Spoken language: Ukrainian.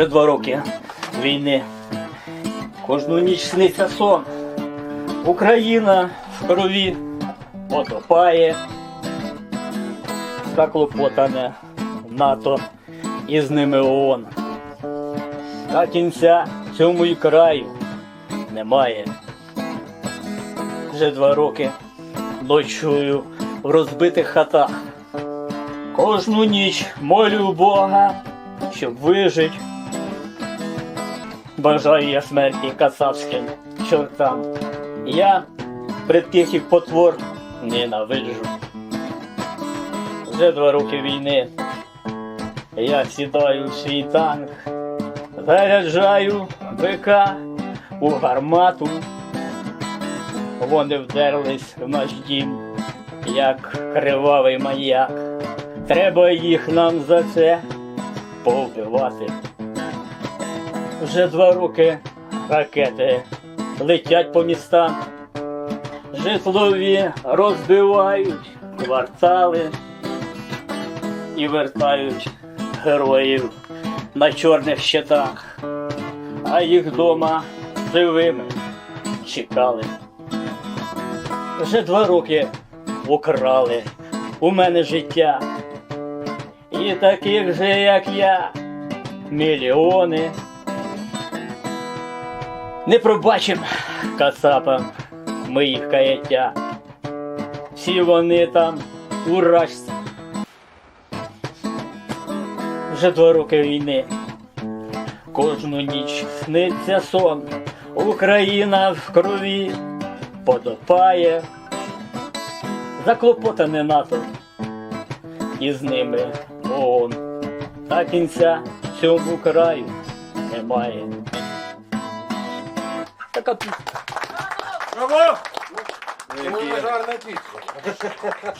Вже два роки війни. Кожну ніч сниться сон. Україна в крові потопає. Заклопотане НАТО і з ними ООН. Та кінця цьому і краю немає. Вже два роки ночую в розбитих хатах. Кожну ніч молю Бога, щоб вижить. Бажаю я смерті кацапським чортам. Я пред їх потвор ненавиджу. Вже два роки війни. Я сідаю в свій танк, заряджаю бика у гармату. Вони вдерлись в наш дім, як кривавий маньяк. Треба їх нам за це повбивати. Вже два роки ракети летять по містам, житлові розбивають квартали і вертають героїв на чорних щитах, а їх дома живими чекали. Вже два роки украли у мене життя. І таких же, як я, мільйони. Не пробачим кацапам ми їх каяття. Всі вони там уражці. Вже два роки війни. Кожну ніч сниться сон. Україна в крові потопає. Заклопотане НАТО. І з ними ООН. Та кінця цьому краю немає. Така пісня. Браво! Гарна пісня.